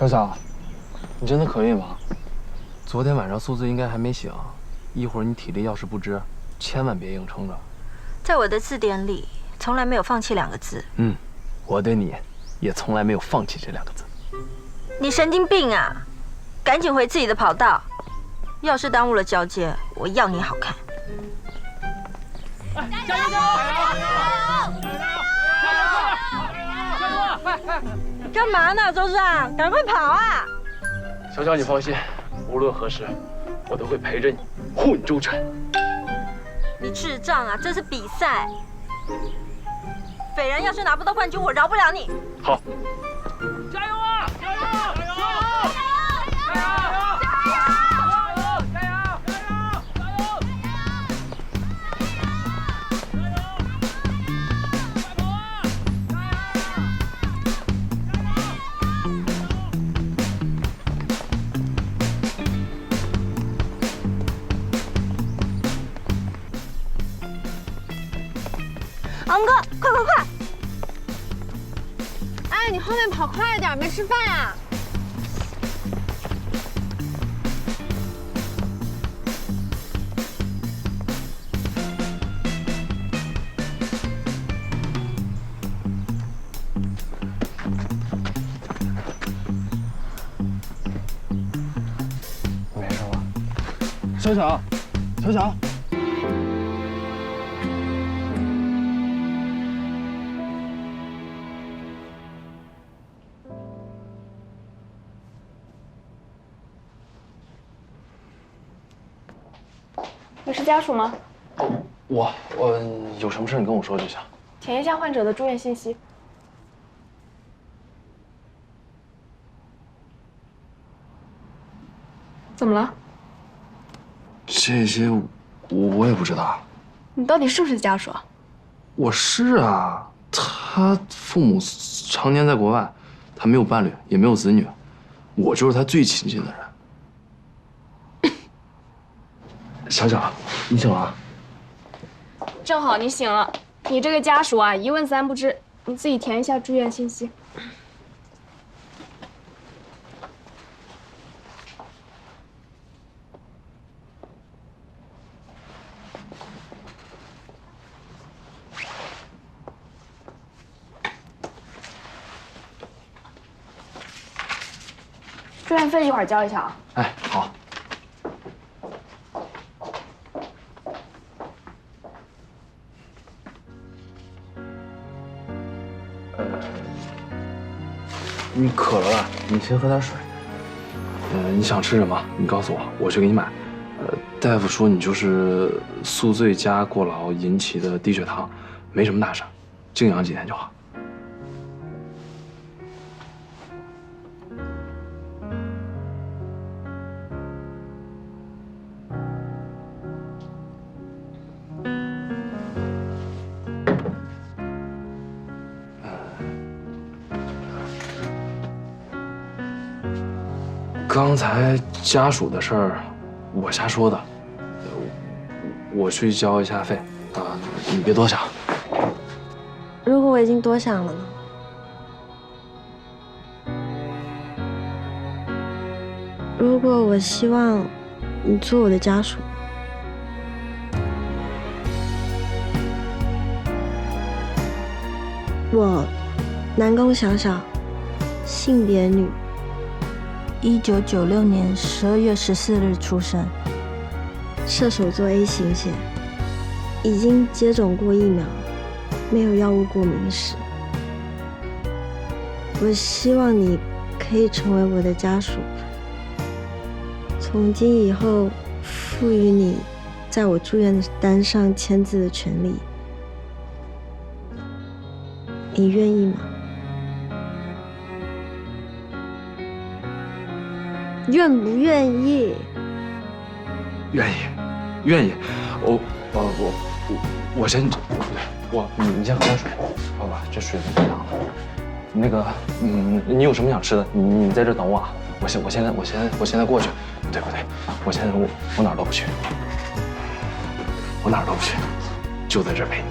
小小，你真的可以吗？昨天晚上宿醉应该还没醒，一会儿你体力要是不支，千万别硬撑着。在我的字典里，从来没有放弃两个字。嗯，我对你，也从来没有放弃这两个字。你神经病啊！赶紧回自己的跑道，要是耽误了交接，我要你好看。加油！加油！加油！加油！加油！快快！干嘛呢，周尚？赶快跑啊！小小，你放心，无论何时，我都会陪着你，护你周全。你智障啊！这是比赛，斐然要是拿不到冠军，我饶不了你。好。王哥，快快快！哎，你后面跑快点，没吃饭呀？没事吧？小小，小小。你是家属吗？我我有什么事你跟我说就行。填一下患者的住院信息。怎么了？这些我我也不知道。你到底是不是家属？我是啊。他父母常年在国外，他没有伴侣，也没有子女，我就是他最亲近的人。小小，你醒了。正好你醒了。你这个家属啊，一问三不知。你自己填一下住院信息。住院费一会儿交一下啊。哎，好。你渴了吧？你先喝点水。呃，你想吃什么？你告诉我，我去给你买。呃，大夫说你就是宿醉加过劳引起的低血糖，没什么大事，静养几天就好。刚才家属的事儿，我瞎说的。我去交一下费，啊，你别多想。如果我已经多想了呢？如果我希望你做我的家属，我南宫小小，性别女。一九九六年十二月十四日出生，射手座 A 型血，已经接种过疫苗，没有药物过敏史。我希望你可以成为我的家属，从今以后赋予你在我住院单上签字的权利。你愿意吗？愿不愿意？愿意，愿意。我我我我我先，我你你先喝点水，好吧？这水都凉了。那个，嗯，你有什么想吃的？你你在这等我啊。我现我现在我现在我现在过去，对不对？我现在我我哪儿都不去，我哪儿都不去，就在这陪你。